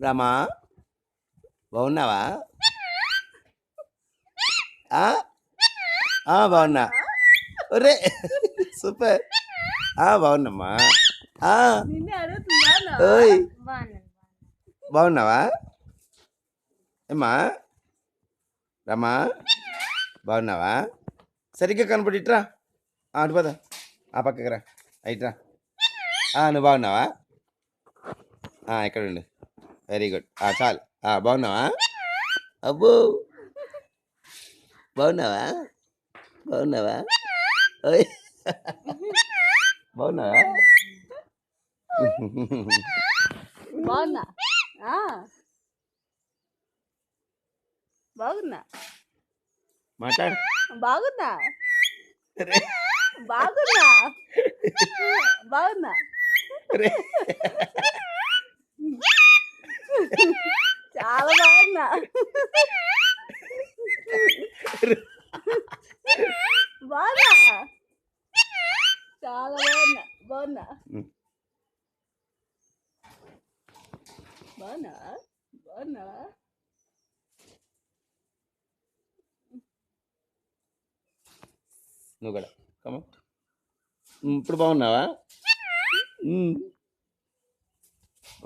రమా బాగున్నావా? ఆ? ఆ, బాగున్నా. ఒరే సూపర్. ఆ, బాగున్నామ్మా. ఆ, నిన్నే అడుగుతున్నా ఓయ్. బాగున్నావా? ఏమ్మా? రమా బాగున్నావా? సరిగ్గా కనపడి ఇట్రా ఆ, అటు పద. ఆ పక్కకి రా. ఆ, నువ్వు బాగున్నావా? ఇక్కడ ఉండు వెరీ గుడ్ ఆ, చాలు. ఆ, బాగున్నావా? అబ్బో. బాగున్నావా? బాగున్నావా? ఓయ్. బాగున్నావా? బాగున్నా? ఆ. బాగున్నా? మాట్లాడు. బాగున్నా? బాగున్నా? బాగున్నా? రే. చాలా బాగున్నా. బాగున్నా. చాలా బాగున్నా. బాగున్నా. బాగున్నా? బాగున్నా? నువ్వు కూడా. కమ ఇప్పుడు బాగున్నావా.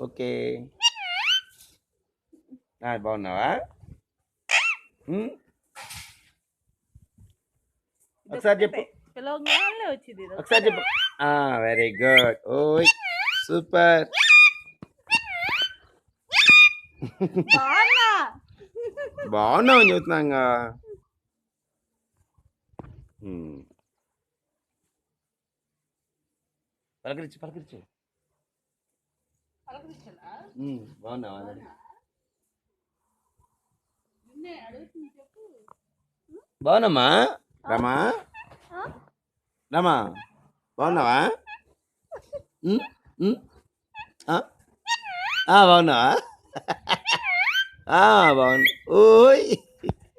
ఓకే. ఆ, బాగున్నావా. ఒకసారి చెప్పు. ఒకసారి చెప్పు. వెరీ గుడ్ ఓయ్ సూపర్ బాగున్నా. బాగున్నావు మ్మ్. పలకరించు పలకరించు. బాగున్నావా? బాగున్నామ్మా రమా? రమా? బాగున్నావా? బాగున్నావా? ఆ, బాగున్నా ఓయ్.